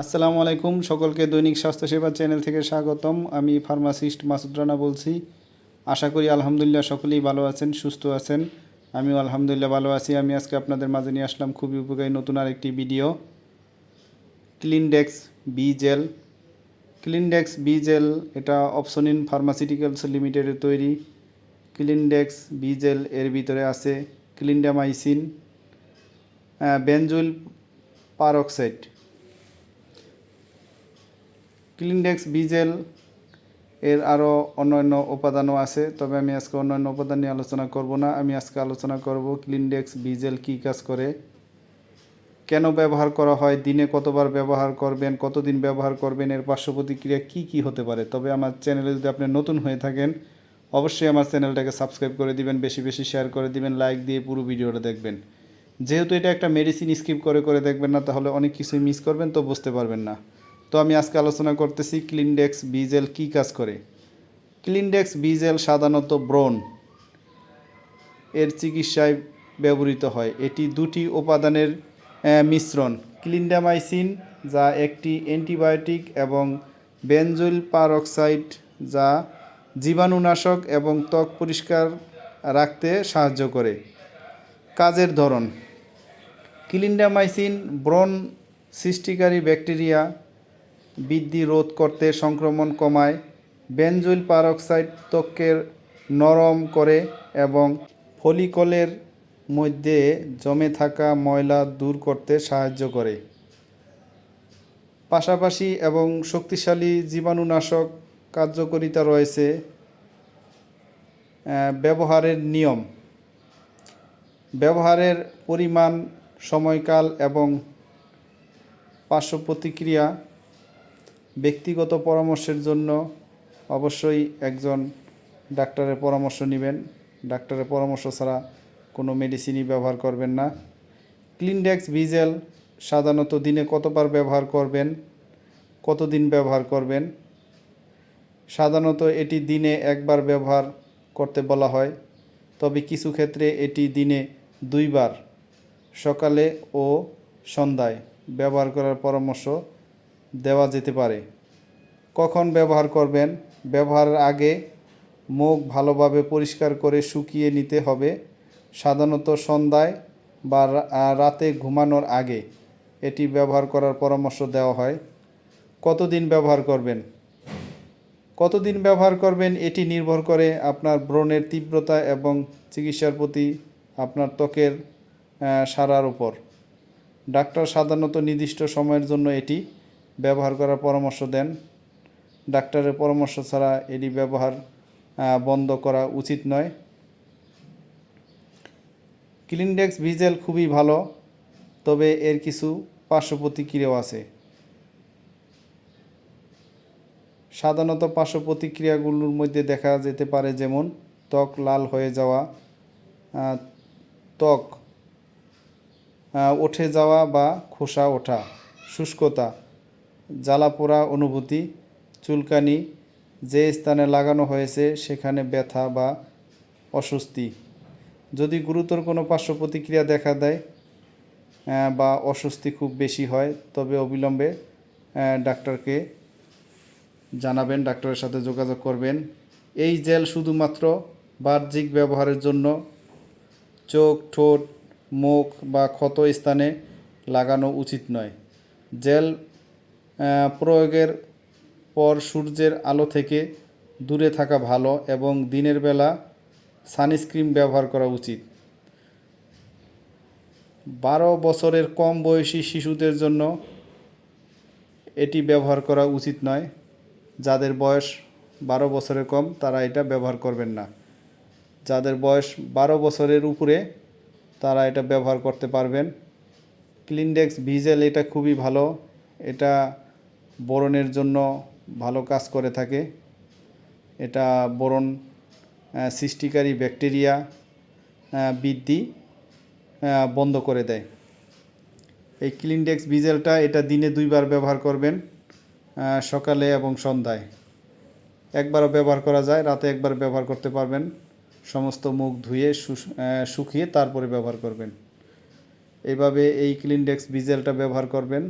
আসসালামু আলাইকুম, সকলকে দৈনিক স্বাস্থ্যসেবা চ্যানেল থেকে স্বাগতম। আমি ফার্মাসিস্ট মাসুদ রানা বলছি। আশা করি আলহামদুলিল্লাহ সকলেই ভালো আছেন, সুস্থ আছেন। আমিও আলহামদুলিল্লাহ ভালো আছি। আমি আজকে আপনাদের মাঝে নিয়ে আসলাম খুবই উপকারী নতুন আরেকটি video. Clindex B gel Clindex B gel এটা অপসনিন ফার্মাসিউটিক্যালস লিমিটেডের তৈরি। ক্লিনডেক্স বি জেল এর ভিতরে আছে clindamycin benzoyl peroxide clindex Vezel এর আরও অন্যান্য উপাদানও আছে। তবে আমি আজকে অন্যান্য উপাদান নিয়ে আলোচনা করব না। আমি আজকে আলোচনা করব ক্লিনডেক্স বিজেল কী কাজ করে, কেন ব্যবহার করা হয়, দিনে কতবার ব্যবহার করবেন, কতদিন ব্যবহার করবেন, এর পার্শ্ব প্রতিক্রিয়া কী কী হতে পারে। তবে আমার চ্যানেলে যদি আপনি নতুন হয়ে থাকেন, অবশ্যই আমার চ্যানেলটাকে সাবস্ক্রাইব করে দিবেন, বেশি বেশি শেয়ার করে দিবেন, লাইক দিয়ে পুরো ভিডিওটা দেখবেন। যেহেতু এটা একটা মেডিসিন স্কিপ করে করে দেখবেন না, তাহলে অনেক কিছুই মিস করবেন, তো বুঝতে পারবেন না। তো আমি আজকে আলোচনা করতেছি ক্লিনডেক্স বিজেল কী কাজ করে? ক্লিনডেক্স বিজেল সাধারণত ব্রণ এর চিকিৎসায় ব্যবহৃত হয়। এটি দুটি উপাদানের মিশ্রণ। ক্লিনডামাইসিন যা একটি অ্যান্টিবায়োটিক এবং বেনজুইল পারঅক্সাইড যা জীবাণুনাশক এবং ত্বক পরিষ্কার রাখতে সাহায্য করে। কাজের ধরন। ক্লিনডামাইসিন ব্রণ সৃষ্টিকারী ব্যাকটেরিয়া বৃদ্ধি রোধ করতে সংক্রমণ কমায়, বেনজুইল পারঅক্সাইড ত্বকের নরম করে এবং ফলিকলের মধ্যে জমে থাকা ময়লা দূর করতে সাহায্য করে। পাশাপাশি এবং শক্তিশালী জীবাণুনাশক কার্যকারিতা রয়েছে ব্যবহারের নিয়ম। ব্যবহারের পরিমাণ, সময়কাল এবং পার্শ্ব প্রতিক্রিয়া ব্যক্তিগত পরামর্শের জন্য অবশ্যই একজন ডাক্তারের পরামর্শ নেবেন। ডাক্তারের পরামর্শ ছাড়া কোনো মেডিসিনই ব্যবহার করবেন না। ক্লিনডেক্স ভিজেল সাধারণত দিনে কতবার ব্যবহার করবেন? কতদিন ব্যবহার করবেন? সাধারণত এটি দিনে একবার ব্যবহার করতে বলা হয়। তবে কিছু ক্ষেত্রে এটি দিনে দুইবার, সকালে ও সন্ধ্যায় ব্যবহার করার পরামর্শ দেওয়া যেতে পারে। কখন ব্যবহার করবেন? ব্যবহারের আগে মুখ ভালোভাবে পরিষ্কার করে শুকিয়ে নিতে হবে। সাধারণত সন্ধ্যায় বা রাতে ঘুমানোর আগে এটি ব্যবহার করার পরামর্শ দেওয়া হয়। কতদিন ব্যবহার করবেন? কতদিন ব্যবহার করবেন এটি নির্ভর করে আপনার ব্রণের তীব্রতা এবং চিকিৎসার প্রতি আপনার ত্বকের সারার উপর। ডাক্তার সাধারণত নির্দিষ্ট সময়ের জন্য এটি ব্যবহার করার পরামর্শ দেন। ডাক্তারের পরামর্শ ছাড়া এটি ব্যবহার বন্ধ করা উচিত নয়। ক্লিনডেক্স ভিজেল খুবই ভালো, তবে এর কিছু পার্শ্ব প্রতিক্রিয়াও আছে। সাধারণত পার্শ্ব প্রতিক্রিয়াগুলোর মধ্যে দেখা যেতে পারে যেমন, ত্বক লাল হয়ে যাওয়া ত্বক উঠে যাওয়া বা খোসা ওঠা, শুষ্কতা জ্বালাপোড়া অনুভূতি, চুলকানি, যে স্থানে লাগানো হয়েছে সেখানে ব্যথা বা অস্বস্তি। যদি গুরুতর কোনো পার্শ্ব প্রতিক্রিয়া দেখা দেয় বা অস্বস্তি খুব বেশি হয়, তবে অবিলম্বে ডাক্তারকে জানাবেন, ডাক্তারের সাথে যোগাযোগ করবেন। এই জেল শুধুমাত্র বাহ্যিক ব্যবহারের জন্য, চোখ, ঠোঁট, মুখ বা ক্ষত স্থানে লাগানো উচিত নয়। জেল প্রয়োগের পর সূর্যের আলো থেকে দূরে থাকা ভালো এবং দিনের বেলা সানস্ক্রিন ব্যবহার করা উচিত। বারো বছরের কম বয়সী শিশুদের জন্য এটি ব্যবহার করা উচিত নয়। যাদের বয়স বারো বছরের কম, তারা এটা ব্যবহার করবেন না। যাদের বয়স বারো বছরের উপরে, তারা এটা ব্যবহার করতে পারবেন। ক্লিনডেক্স ভিজেল এটা খুবই ভালো। এটা বোরনের জন্য ভালো কাজ করে থাকে। এটা বোরন সৃষ্টিকারী ব্যাকটেরিয়া বৃদ্ধি বন্ধ করে দেয়। এই ক্লিনডেক্স ভিজেলটা এটা দিনে দুইবার ব্যবহার করবেন সকালে এবং সন্ধ্যায়। একবারও ব্যবহার করা যায়, রাতে একবার ব্যবহার করতে পারবেন। সমস্ত মুখ ধুয়ে শুকিয়ে তারপরে ব্যবহার করবেন। এইভাবে এই ক্লিনডেক্স বিজেলটা ব্যবহার করবেন।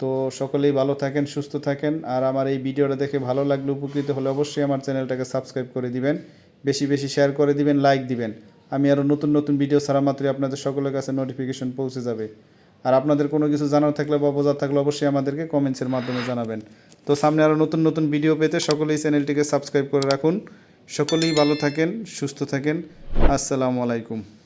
তো সকলেই ভালো থাকেন, সুস্থ থাকেন। আর আমার এই ভিডিওটা দেখে ভালো লাগলে, উপকৃত হলে অবশ্যই আমার চ্যানেলটাকে সাবস্ক্রাইব করে দিবেন। বেশি বেশি শেয়ার করে দিবেন লাইক দিবেন। আমি আরও নতুন নতুন ভিডিও ছাড়া মাত্রই আপনাদের সকলের কাছে নোটিফিকেশন পৌঁছে যাবে। আর আপনাদের কোনো কিছু জানার থাকলে বা বোঝার থাকলে অবশ্যই আমাদেরকে কমেন্টসের মাধ্যমে জানাবেন। তো সামনে আরও নতুন নতুন ভিডিও পেতে সকলেই চ্যানেলটিকে সাবস্ক্রাইব করে রাখুন। সকলেই ভালো থাকেন, সুস্থ থাকেন। আসসালামু আলাইকুম।